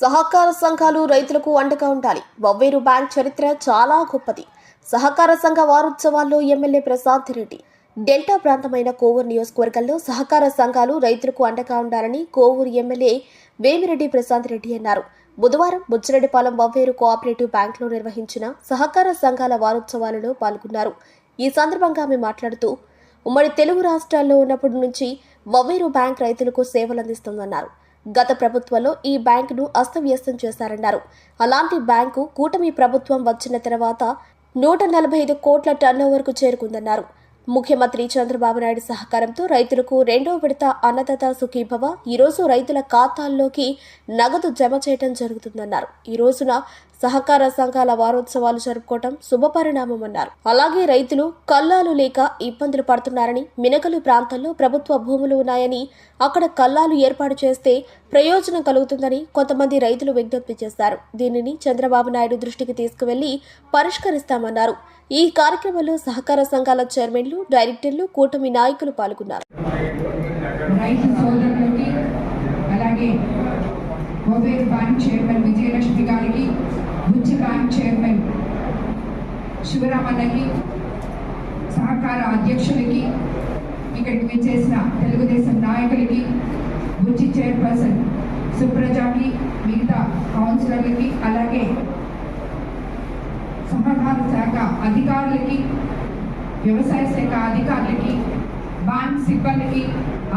సహకార సంఘాలు రైతులకు అండగా ఉండాలి. వవ్వేరు బ్యాంక్ చరిత్ర చాలా గొప్పది. సహకార సంఘ వారోత్సవాల్లో ఎమ్మెల్యే ప్రశాంత్ రెడ్డి. డెల్టా ప్రాంతమైన కోవూరు నియోజకవర్గంలో సహకార సంఘాలు రైతులకు అండగా ఉండాలని కోవూరు ఎమ్మెల్యే వేమిరెడ్డి ప్రశాంత్ రెడ్డి అన్నారు. బుధవారం బుచ్చిరెడ్డిపాలెం వవ్వేరు కోఆపరేటివ్ బ్యాంకులో నిర్వహించిన సహకార సంఘాల వారోత్సవాలలో పాల్గొన్నారు. ఈ సందర్భంగా ఆమె మాట్లాడుతూ ఉమ్మడి తెలుగు రాష్ట్రాల్లో ఉన్నప్పటి నుంచి వవ్వేరు బ్యాంక్ రైతులకు సేవలు అందిస్తుందన్నారు. గత ప్రభుత్వంలో ఈ బ్యాంకును అస్తవ్యస్తం చేశారన్నారు. అలాంటి బ్యాంకు కూటమి ప్రభుత్వం వచ్చిన తర్వాత నూట నలభై ఐదు కోట్ల టర్నోవర్కు చేరుకుందన్నారు. ముఖ్యమంత్రి చంద్రబాబు నాయుడు సహకారంతో రైతులకు రెండో విడత అన్నదాత సుఖీభవ ఈ రోజు రైతుల ఖాతాల్లోకి నగదు జమ చేయడం జరుగుతుందన్నారు. ఈ రోజున సహకార సంఘాల వారోత్సవాలు జరుపుకోవటం శుభపరిణామమన్నారు అలాగే రైతులు కల్లాలు లేక ఇబ్బందులు పడుతున్నారని మినకలు ప్రాంతాల్లో ప్రభుత్వ భూములు ఉన్నాయని అక్కడ కల్లాలు ఏర్పాటు చేస్తే ప్రయోజనం కలుగుతుందని కొంతమంది రైతులు విజ్ఞప్తి చేశారు. దీనిని చంద్రబాబు నాయుడు దృష్టికి తీసుకువెళ్ళి పరిష్కరిస్తామన్నారు. ఈ కార్యక్రమంలో సహకార సంఘాల చైర్మన్లు డైరెక్టర్లు కూటమి నాయకులు పాల్గొన్నారు. రైతు సోదరులకి అలాగే మొబైల్ బ్యాంక్ చైర్మన్ విజయలక్ష్మి గారికి బుచ్చి బ్యాంక్ చైర్మన్ శివరామన్నకి సహకార అధ్యక్షులకి ఇక్కడికి విచ్చేసిన తెలుగుదేశం నాయకులకి బుచ్చి చైర్పర్సన్ సుప్రజాకి మిగతా కౌన్సిలర్లకి అలాగే సహకార శాఖ అధికారులకి వ్యవసాయ శాఖ అధికారులకి బ్యాంక్ సిబ్బందికి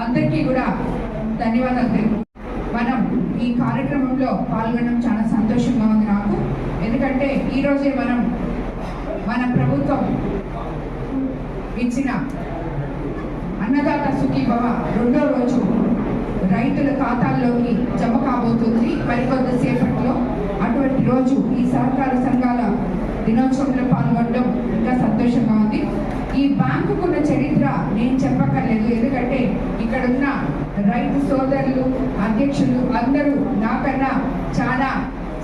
అందరికీ కూడా ధన్యవాదాలు తెలుపు మనం ఈ కార్యక్రమంలో పాల్గొనడం చాలా సంతోషంగా ఉంది నాకు. ఎందుకంటే ఈరోజే మనం మన ప్రభుత్వం ఇచ్చిన అన్నదాత సుఖీభవ రెండో రోజు రైతుల ఖాతాల్లోకి జమ కాబోతుంది. మరికొద్దిసేపట్లో అటువంటి రోజు ఈ సహకార సంఘాల దినోత్సవంలో పాల్గొనడం ఇంకా సంతోషంగా ఉంది. ఈ బ్యాంకుకున్న చరిత్ర నేను చెప్పక్కర్లేదు. ఎందుకంటే ఇక్కడ ఉన్న రైతు సోదరులు అధ్యక్షులు అందరూ నాకన్నా చాలా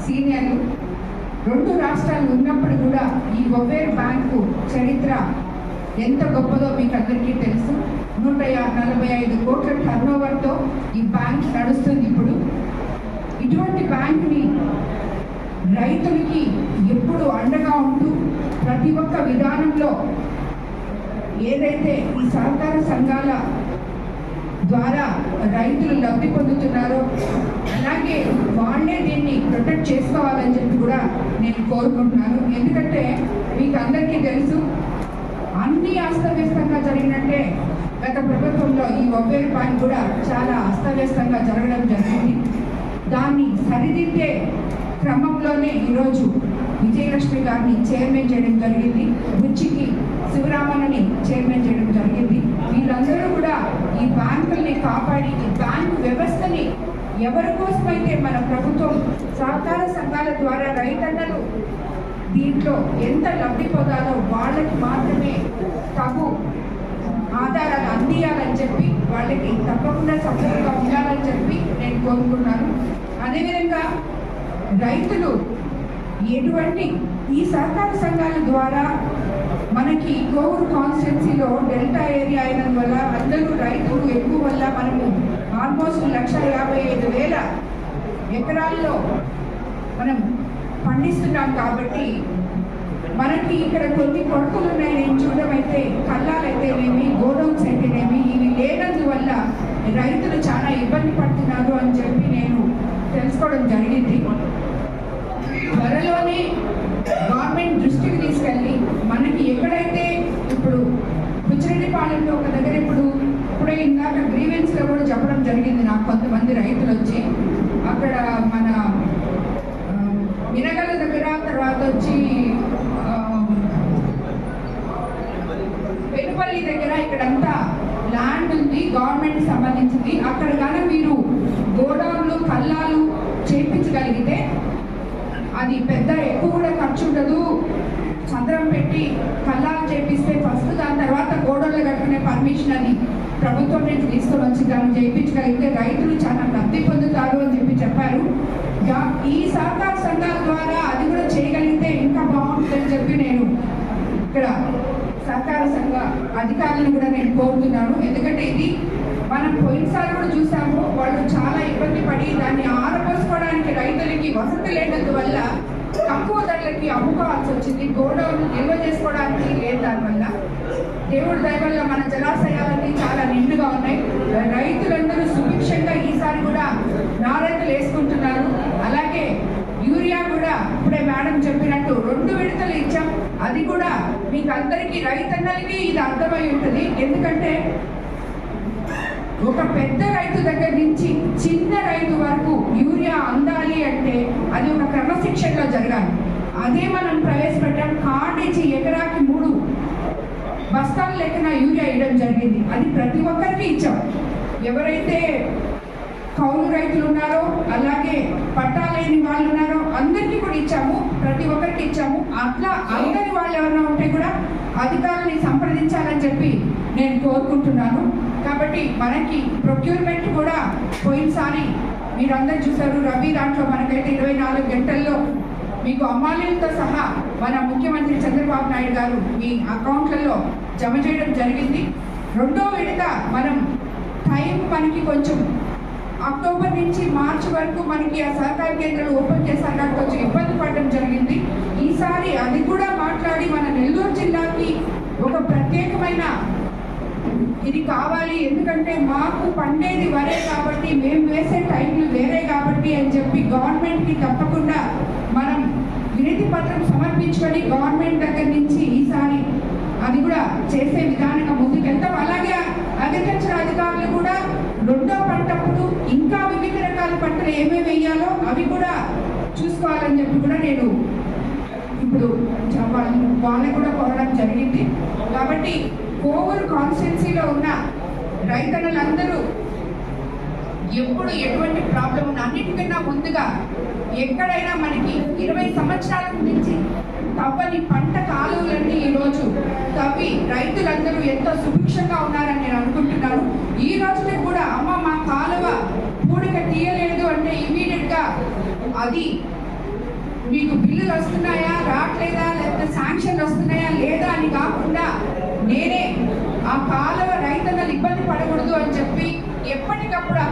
సీనియర్లు. రెండు రాష్ట్రాలు ఉన్నప్పుడు కూడా ఈ ఒవేర్ బ్యాంకు చరిత్ర ఎంత గొప్పదో మీకు అందరికీ తెలుసు. నూట నలభై ఐదు కోట్ల టర్నోవర్తో ఈ బ్యాంక్ నడుస్తుంది ఇప్పుడు. ఇటువంటి బ్యాంక్ని రైతులకి ఎప్పుడు అండగా ఉంటూ ప్రతి ఒక్క విధానంలో ఏదైతే ఈ సహకార సంఘాల ద్వారా రైతులు లబ్ధి పొందుతున్నారో ప్రొటెక్ట్ చెప్పి కూడా నేను కోరుకుంటున్నాను. ఎందుకంటే మీకు అందరికీ తెలుసు అన్ని అస్తవ్యస్తంగా జరిగినట్టే గత ప్రభుత్వంలో ఈ ఒబ్బేరు పాయింట్ కూడా చాలా అస్తవ్యస్తంగా జరగడం జరిగింది. దాన్ని సరిదిద్దే క్రమంలోనే ఈరోజు విజయలక్ష్మి గారిని చైర్మన్ చేయడం జరిగింది. బుచ్చికి శివరామన్నని చైర్మన్ చేయడం జరిగింది. వీళ్ళందరూ కూడా ఈ బ్యాంకుల్ని కాపాడి ఈ బ్యాంకు వ్యవస్థని ఎవరి కోసమైతే మన ప్రభుత్వం సహకార సంఘాల ద్వారా రైతన్నలు దీంట్లో ఎంత లబ్ధి పొందాలో వాళ్ళకి మాత్రమే తగు ఆధారాలు అందియాలని చెప్పి వాళ్ళకి తప్పకుండా సపోర్ట్గా ఉండాలని చెప్పి నేను కోరుకున్నాను అదేవిధంగా రైతులు ఎటువంటి ఈ సహకార సంఘాల ద్వారా మనకి కోవూరు కాన్స్టిట్యున్సీలో డెల్టా ఏరియా అయినందువల్ల అందరూ రైతులు ఎక్కువ వల్ల మనము ఆల్మోస్ట్ లక్ష యాభై ఐదు వేల ఎకరాల్లో మనం పండిస్తున్నాం కాబట్టి మనకి ఇక్కడ కొన్ని కొడుకులు ఉన్నాయి నేను చూడమైతే కళ్ళాలైతేనేమి గోడౌన్స్ అయితేనేమి ఇవి లేనందువల్ల రైతులు చాలా ఇబ్బంది పడుతున్నారు అని చెప్పి నేను తెలుసుకోవడం జరిగింది. త్వరలోనే గవర్నమెంట్ దృష్టికి తీసుకెళ్ళి మనకి ఎక్కడైతే ఇప్పుడు బుచ్చిరెడ్డిపాలెంలో ఒక దగ్గర ఇప్పుడు ఇప్పుడే ఇందాక గ్రీవెన్స్లో కూడా చెప్పడం జరిగింది. నాకు కొంతమంది రైతులు వచ్చి అక్కడ మన ఆ, మినగల దగ్గర తర్వాత వచ్చి పెనుపల్లి దగ్గర ఇక్కడంతా ల్యాండ్ ఉంది గవర్నమెంట్ సంబంధించింది. అక్కడ కానీ మీరు గోడౌన్లు కల్లాలు చేయించగలిగితే అది పెద్ద ఎక్కువ కూడా ఖర్చు ఉండదు. చంద్రం పెట్టి కల్లాలు చేపిస్తే ఫస్ట్ దాని తర్వాత గోడౌన్లు కట్టుకునే పర్మిషన్ అని ప్రభుత్వం నుంచి తీసుకొని వచ్చి దాన్ని చేయించగలిగితే రైతులు చాలా లబ్ధి పొందుతారు అని చెప్పి చెప్పారు. ఈ సహకార సంఘాల ద్వారా అది కూడా చేయగలిగితే ఇంకా బాగుంటుందని చెప్పి నేను ఇక్కడ సహకార సంఘ అధికారులను కూడా నేను కోరుతున్నాను. ఎందుకంటే ఇది మనం పోయినసారి కూడా చూసాము వాళ్ళు చాలా ఇబ్బంది పడి దాన్ని ఆరబోసుకోవడానికి రైతులకి వసతి లేనందువల్ల తక్కువ ధరలకి అమ్ముకోవాల్సి వచ్చింది. గోడౌన్ నిల్వ చేసుకోవడానికి లేదు దానివల్ల. దేవుడి దయవల్ల మన జలాశయాలన్నీ చాలా నిండుగా ఉన్నాయి. రైతులందరూ సుభిక్షంగా ఈసారి కూడా నారైతులు వేసుకుంటున్నారు. అలాగే యూరియా కూడా ఇప్పుడే మేడం చెప్పినట్టు రెండు విడతలు ఇచ్చాం. అది కూడా మీకు అందరికీ రైతన్నలకి ఇది అర్థమై ఉంటుంది. ఎందుకంటే ఒక పెద్ద రైతు దగ్గర నుంచి చిన్న రైతు వరకు యూరియా అందాలి అంటే అది ఒక క్రమశిక్షణలో జరగాలి. అదే మనం ప్రవేశపెట్టాం. కార్డు ఇచ్చి ఎకరాకి మూడు బస్తాలు లెక్కన యూరియా ఇవ్వడం జరిగింది. అది ప్రతి ఒక్కరికి ఇచ్చాం. ఎవరైతే కౌలు రైతులు ఉన్నారో అలాగే పట్టాలేని వాళ్ళు ఉన్నారో అందరికీ కూడా ఇచ్చాము. ప్రతి ఒక్కరికి ఇచ్చాము. అట్లా అందరి వాళ్ళు ఎవరైనా ఉంటే కూడా అధికారులని సంప్రదించాలని చెప్పి నేను కోరుకుంటున్నాను. కాబట్టి మనకి ప్రొక్యూర్మెంట్ కూడా పోయినసారి మీరందరూ చూసారు రవి దాంట్లో మనకైతే ఇరవై నాలుగు గంటల్లో మీకు అమ్మాయిలతో సహా మన ముఖ్యమంత్రి చంద్రబాబు నాయుడు గారు మీ అకౌంట్లలో జమ చేయడం జరిగింది. రెండో విడత మనం టైం మనకి కొంచెం అక్టోబర్ నుంచి మార్చ్ వరకు మనకి ఆ సహకార కేంద్రాలు ఓపెన్ చేశారు కొంచెం ఇబ్బంది పడడం జరిగింది. ఈసారి అది కూడా మాట్లాడి మన నెల్లూరు జిల్లాకి ఒక ప్రత్యేకమైన ఇది కావాలి. ఎందుకంటే మాకు పండేది వరే కాబట్టి మేము వేసే టైంలు వేరే కాబట్టి అని చెప్పి గవర్నమెంట్కి తప్పకుండా మనం వినతి పత్రం సమర్పించుకొని గవర్నమెంట్ దగ్గర నుంచి ఈసారి అది కూడా చేసే విధానంగా ముందుకెళ్తాం అలాగే అగ్రికల్చర్ అధికారులు కూడా రెండో పంటప్పుడు ఇంకా వివిధ రకాల పంటలు ఏమేమి వేయాలో అవి కూడా చూసుకోవాలని చెప్పి కూడా నేను ఇప్పుడు వాళ్ళ- వాళ్ళని కూడా కోరడం జరిగింది. కాబట్టి కోవూరు కాన్స్టిట్యున్సీలో ఉన్న రైతన్నలందరూ ఎప్పుడు ఎటువంటి ప్రాబ్లం ఉన్న అన్నిటికన్నా ముందుగా ఎక్కడైనా మనకి ఇరవై సంవత్సరాలకు మించి తవ్వని పంట కాలువలన్నీ ఈరోజు తవ్వి రైతులందరూ ఎంతో సుభిక్షంగా ఉన్నారని నేను అనుకుంటున్నాను. ఈ రోజున కూడా అమ్మ మా కాలువ పూడిక తీయలేదు అంటే ఇమీడియట్గా అది మీకు బిల్లులు వస్తున్నాయా రావట్లేదా లేకపోతే శాంక్షన్లు వస్తున్నాయా లేదా అని కాకుండా నేనే ఆ కాలువ రైతన్నలు ఇబ్బంది పడకూడదు అని చెప్పి ఎప్పటికప్పుడు ఆ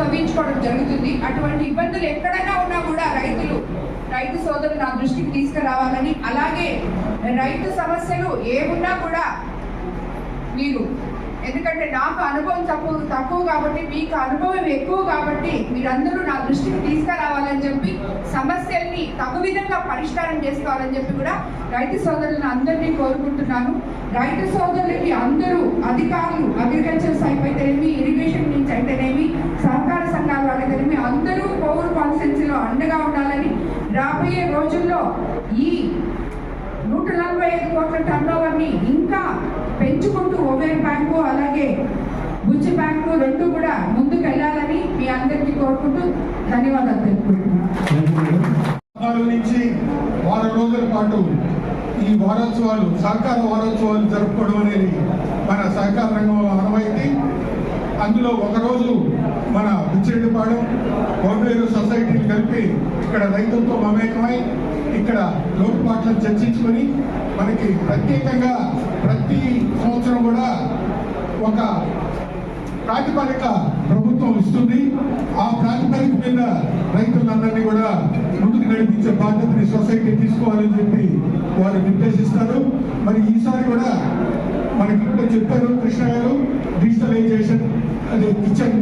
తవ్వించుకోవడం జరుగుతుంది. అటువంటి ఇబ్బందులు ఎక్కడైనా ఉన్నా కూడా రైతులు రైతు సోదరులు నా దృష్టికి తీసుకురావాలని అలాగే రైతు సమస్యలు ఏమున్నా కూడా మీరు ఎందుకంటే నాకు అనుభవం తక్కువ తక్కువ కాబట్టి మీకు అనుభవం ఎక్కువ కాబట్టి మీరందరూ నా దృష్టికి తీసుకురావాలని చెప్పి సమస్యల్ని తగు విధంగా పరిష్కారం చేసుకోవాలని చెప్పి కూడా రైతు సోదరులను అందరినీ కోరుకుంటున్నాను. రైతు సోదరులకి అందరూ అధికారులు అగ్రికల్చర్ సైప్ అయితేనేమి ఇరిగేషన్ నుంచి అయితేనేమి సహకార సంఘాల అయితేనేమి అందరూ పౌర కాన్స్టిట్యున్సీలో అండగా ఉండాలని రాబోయే రోజుల్లో ఈ నూట నలభై ఐదు కోట్ల టర్న్ ఇంకా పెంచుకుంటూ ఓవేర్ బ్యాంకు అలాగే బుజ్జి బ్యాంకు రెండు కూడా ముందుకు వెళ్ళాలని మీ అందరికీ కోరుకుంటూ ధన్యవాదాలు తెలుపుకుంటున్నాను. వారం రోజుల పాటు ఈ వారోత్సవాలు సహకార వారోత్సవాలు జరుపుకోవడం అనేది మన సహకార రంగంలో ఆనవాయితీ అందులో ఒకరోజు మన బుచ్చిరెడ్డిపాడు కోర్లేరు సొసైటీని కలిపి ఇక్కడ రైతులతో మమేకమై ఇక్కడ లోటుపాట్లను చర్చించుకొని మనకి ప్రత్యేకంగా ప్రతి సంవత్సరం కూడా ఒక ప్రాతిపదిక ప్రభుత్వం ఇస్తుంది. ఆ ప్రాతిపదిక మీద రైతులందరినీ కూడా ముందుకు నడిపించే బాధ్యతని సొసైటీ తీసుకోవాలని చెప్పి వారు నిర్దేశిస్తారు. మరి ఈసారి కూడా మనకి ఇప్పుడు చెప్పారు కృష్ణ గారు డిజిటలైజేషన్ అదే కిచెన్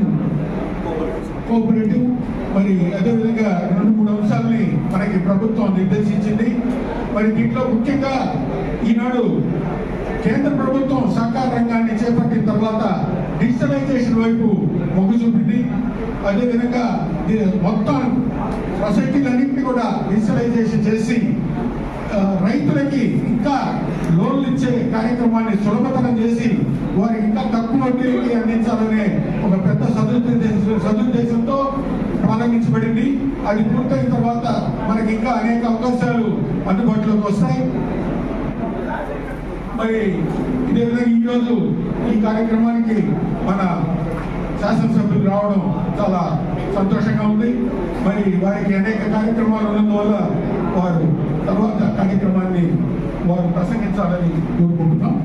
కోఆపరేటివ్. మరి అదేవిధంగా రెండు మూడు అంశాలని మనకి ప్రభుత్వం నిర్దేశించింది. మరి దీంట్లో ముఖ్యంగా ఈనాడు కేంద్ర ప్రభుత్వం సహకార రంగాన్ని చేపట్టిన తర్వాత డిజిటలైజేషన్ వైపు మొగ్గు చూపింది. అదేవిధంగా ఇది మొత్తం డిజిటలైజేషన్ చేసి రైతులకి ఇంకా లోన్లు ఇచ్చే కార్యక్రమాన్ని సులభతరం చేసి వారికి ఇంకా తక్కువ వడ్డీలకి అందించాలనే ఒక పెద్ద సదుద్దేశం సదుద్దేశంతో ప్రారంభించబడింది. అది పూర్తయిన తర్వాత మనకి ఇంకా అనేక అవకాశాలు అందుబాటులోకి వస్తాయి. మరి ఇదే విధంగా ఈరోజు ఈ కార్యక్రమానికి మన శాసనసభ్యులు రావడం చాలా సంతోషంగా ఉంది. మరి వారికి అనేక కార్యక్రమాలు ఉన్నందువల్ల వారు తర్వాత కార్యక్రమాన్ని వారు ప్రసంగించాలని కోరుకుంటున్నాం